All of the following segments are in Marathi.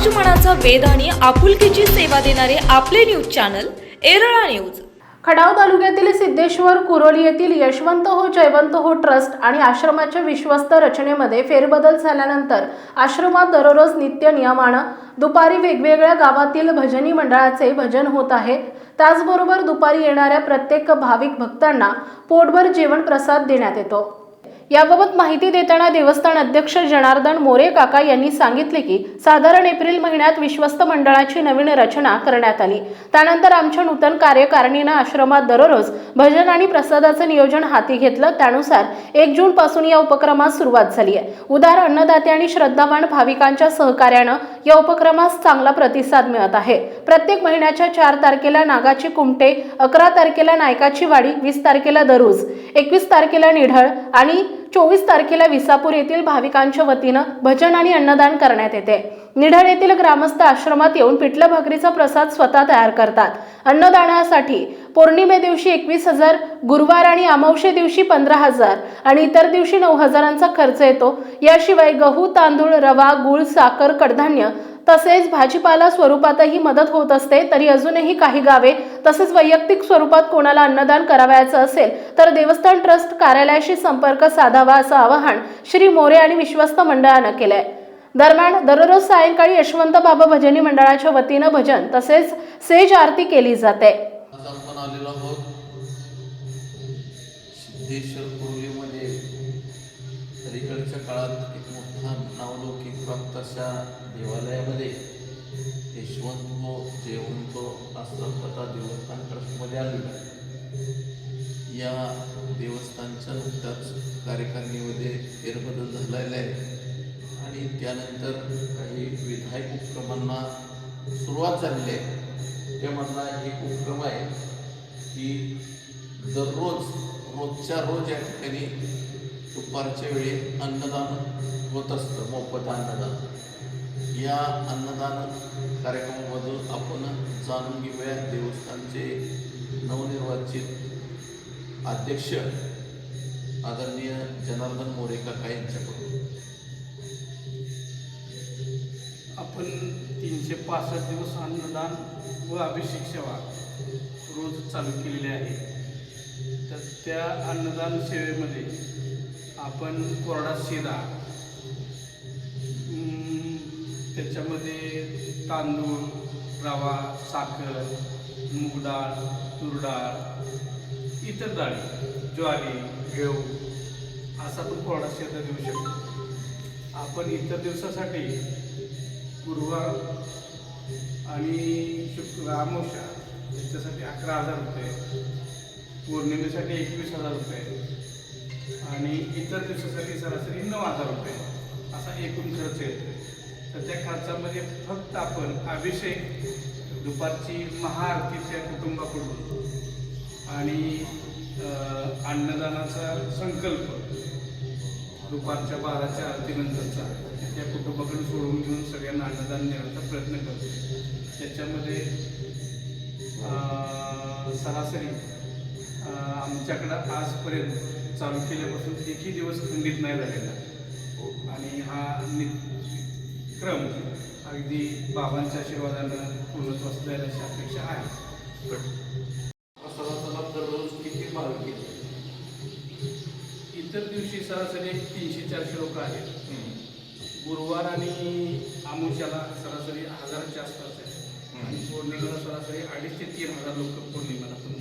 समाजमनाचा वेध आणि आपुलकीची सेवा देणारे आपले न्यूज चॅनल एरळा न्यूज. खडाव तालुक्यातील सिद्धेश्वर कुरोली येथील यशवंत हो जयवंत हो ट्रस्ट आणि आश्रमाच्या विश्वस्त रचनेमध्ये फेरबदल झाल्यानंतर आश्रमात दररोज नित्य नियमानं दुपारी वेगवेगळ्या गावातील भजनी मंडळाचे भजन होत आहे. त्याचबरोबर दुपारी येणाऱ्या प्रत्येक भाविक भक्तांना पोटभर जेवण प्रसाद देण्यात येतो. याबाबत माहिती देताना देवस्थान अध्यक्ष जनार्दन मोरे काका यांनी सांगितले की साधारण एप्रिल महिन्यात विश्वस्त मंडळाची नवीन रचना करण्यात आली. त्यानंतर आमच्या नूतन कार्यकारिणीनं आश्रमात दररोज भजन आणि प्रसादाचं नियोजन हाती घेतलं. त्यानुसार एक जून पासून या उपक्रमास सुरुवात झाली आहे. उदार अन्नदाते आणि श्रद्धावान भाविकांच्या सहकार्यानं या उपक्रमास चांगला प्रतिसाद मिळत आहे. प्रत्येक महिन्याच्या चार तारखेला नागाची कुमटे अकरा तारखेला नायकाची वाडी वीस तारखेला दरुज एकवीस तारखेला निढळ आणि चोवीस तारखेला विसापूर येथील भाविकांच्या वतीनं भजन आणि अन्नदान करण्यात येते. निढळ येथील ग्रामस्थ आश्रमात येऊन पिठलं भाकरीचा प्रसाद स्वतः तयार करतात. अन्नदानासाठी पौर्णिमे दिवशी एकवीस हजार गुरुवार आणि अमावशे दिवशी पंधरा हजार आणि इतर दिवशी नऊ हजारांचा खर्च येतो. याशिवाय गहू तांदूळ रवा गुळ साखर कडधान्य तसेच भाजीपाला स्वरूपातही मदत होत असते तरी अजूनही काही गावे तसेच वैयक्तिक स्वरूपात कोणाला अन्नदान करावयाचं असेल तर देवस्थान ट्रस्ट कार्यालयाशी संपर्क साधावा असं आवाहन श्री मोरे आणि विश्वस्त मंडळानं केलंय. दरम्यान दररोज सायंकाळी यशवंत बाबा भजनी मंडळाच्या वतीनं भजन तसेच सेज आरती केली जाते. अशा देवालयामध्ये यशवंत जयवंत आश्रम देवस्थान ट्रस्टमध्ये आलेलो आहे या देवस्थानच्या नुकत्याच कार्यकारिणीमध्ये फेरबदल झालेला आहे. आणि त्यानंतर काही विधायक उपक्रमांना सुरुवात झालेली आहे. त्यामधला एक उपक्रम आहे की दररोज रोजच्या रोज या ठिकाणी दुपारच्या वेळी अन्नदान होत असतं मोफत अन्नदान. या अन्नदान कार्यक्रमामधून आपण जाणून घेऊया देवस्थानचे नवनिर्वाचित अध्यक्ष आदरणीय जनार्दन मोरेकाका यांच्याकडून. आपण तीनशे पासष्ट दिवस अन्नदान व अभिषेक सेवा रोज चालू केलेली आहे. तर त्या अन्नदान सेवेमध्ये आपण कोरडा शिरा त्याच्यामध्ये तांदूळ रवा साखर मूग डाळ तूर डाळ इतर डाळी ज्वारी घेऊ असा पण कोरडा शेतात देऊ शकतो. आपण इतर दिवसासाठी गुरुवार आणि शुक्र अमावस्या याच्यासाठी अकरा हजार रुपये पौर्णिमेसाठी एकवीस हजार रुपये आणि इतर दिवसासाठी सरासरी नऊ हजार रुपये असा एकूण खर्च येतो. तर त्या खर्चामध्ये फक्त आपण अभिषेक दुपारची महाआरती त्या कुटुंबाकडून आणि अन्नदानाचा संकल्प दुपारच्या बाराच्या आरतीनंतरचा त्या कुटुंबाकडून सोडून घेऊन सगळ्यांना अन्नदान देण्याचा प्रयत्न करतो. त्याच्यामध्ये सरासरी आमच्याकडं आजपर्यंत चालू केल्यापासून एकही दिवस खंडित नाही झालेला. आणि हा नि क्रम अगदी बाबांच्या आशीर्वादानं पूर्णत्वास जाईल अशी अपेक्षा आहे. दररोज किती भाविक? इतर दिवशी सरासरी एक तीनशे चारशे लोक आहेत. गुरुवार आणि आमुष्याला सरासरी हजाराच्या आसपास आहे आणि पौर्णिमेला सरासरी अडीच ते तीन हजार लोक पौर्णिमेला पण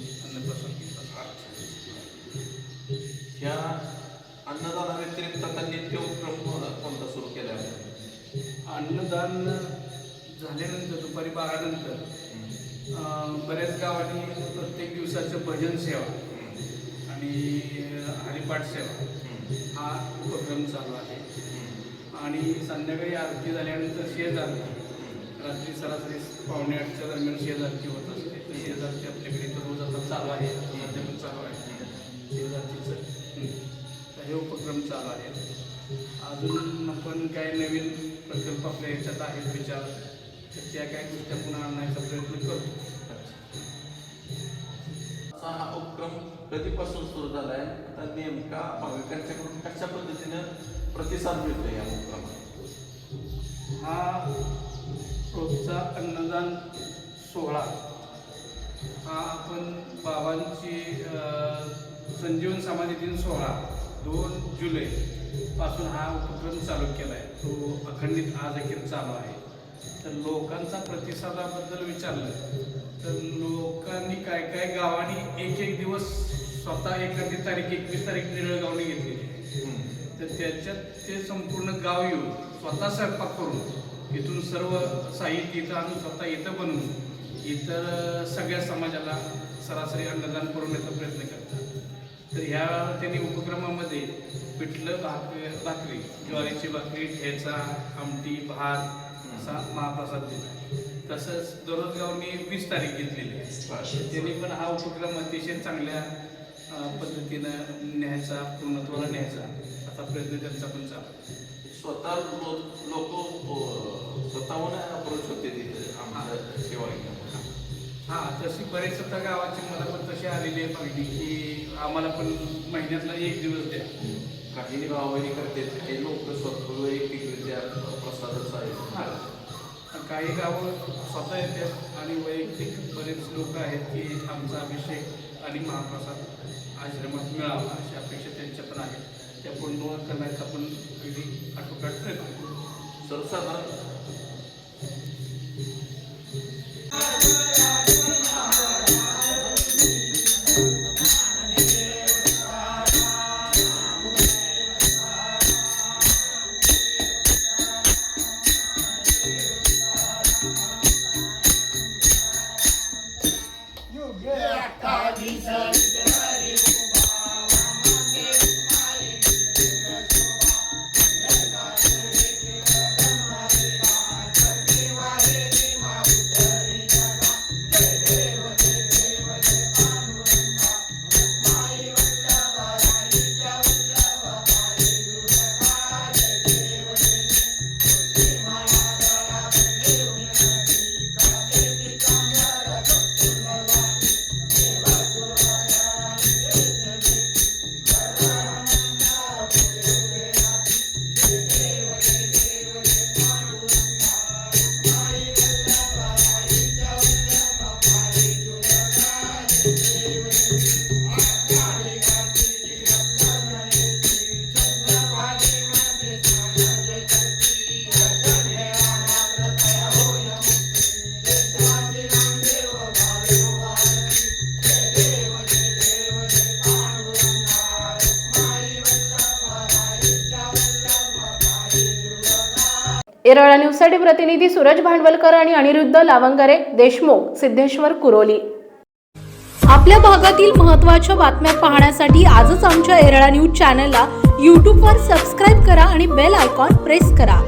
अन्नदान झाल्यानंतर दुपारी बारानंतर बऱ्याच गावांनी प्रत्येक दिवसाचं भजन सेवा आणि हरिपाठ सेवा हा उपक्रम चालू आहे. आणि संध्याकाळी आरती झाल्यानंतर शेज आरती रात्री सरासरी पावणे आठच्या दरम्यान शेज आरती होत असते. तर शेज आरती आपल्याकडे तर रोज आता चालू आहे. पण चालू आहे. शेज आरतीचं हं. हे उपक्रम चालू आहेत अजून आपण काही नवीन प्रकल्प आपल्या ह्याच्यात आहेत विचार तर त्या काही गोष्टी आपण आणण्याचा प्रयत्न करतो असा हा उपक्रम कधीपासून सुरू झाला आहे आता नेमका भाविकांच्याकडून कशा पद्धतीनं प्रतिसाद मिळतो या उपक्रमात? हा पुढचा अन्नदान सोहळा. हा आपण बाबांची संजीवन समाधी दिन सोहळा. दोन जुलै पासून हा उपक्रम चालू केला आहे तो अखंडित आज अखेर चालू आहे. तर लोकांचा प्रतिसादाबद्दल विचारलं तर लोकांनी काय काय गावांनी एक एक दिवस स्वतः एखादी तारीख एकवीस तारीख निरळगावने घेतलेली आहे तर त्याच्यात ते संपूर्ण गाव येऊन स्वतः स्वयंपाक करून इथून सर्व साहित्य इथं आणून स्वतः इथं बनवून इतर सगळ्या समाजाला सरासरी अन्नदान करून याचा प्रयत्न करतात. तर ह्या त्यांनी उपक्रमामध्ये पिठलं भाकरी भाकरी ज्वारीची भाकरी ठेचा आमटी भात असा महाप्रसाद दिला तसंच दररोज गावनी वीस तारीख घेतलेली आहे त्यांनी पण हा उपक्रम अतिशय चांगल्या पद्धतीनं न्यायचा पूर्णत्वाला न्यायचा असा प्रयत्न त्यांचा पण चालू. स्वतः लोक स्वतःहून अप्रोच होते तिथे आमच्या सेवा. हा तशी बरेच आता गावाची मला पण तशी आलेली आहे मागणी की आम्हाला पण महिन्यातला एक दिवस द्या काही गाववाडी करते काही लोक स्वतः वैयक्तिकरित्या प्रसादाचं आयोजन हा. काही गावं स्वतः येतात आणि वैयक्तिक बरेच लोक आहेत की आमचा अभिषेक आणि महाप्रसाद आश्रमात मिळावा अशी अपेक्षा त्यांच्या पण आहे त्या पूर्ण करण्याचा पण अगदी आटोकाट प्रयत्न. सर्वसाधारण येरळा न्यूजसाठी प्रतिनिधी सूरज भांडवलकर आणि अनिरुद्ध लावंगरे देशमुख सिद्धेश्वर कुरोली. आपल्या भागातील महत्त्वाच्या बातम्या पाहण्यासाठी आजच आमच्या एरळा न्यूज चॅनलला यूट्यूबवर सबस्क्राईब करा आणि बेल आयकॉन प्रेस करा.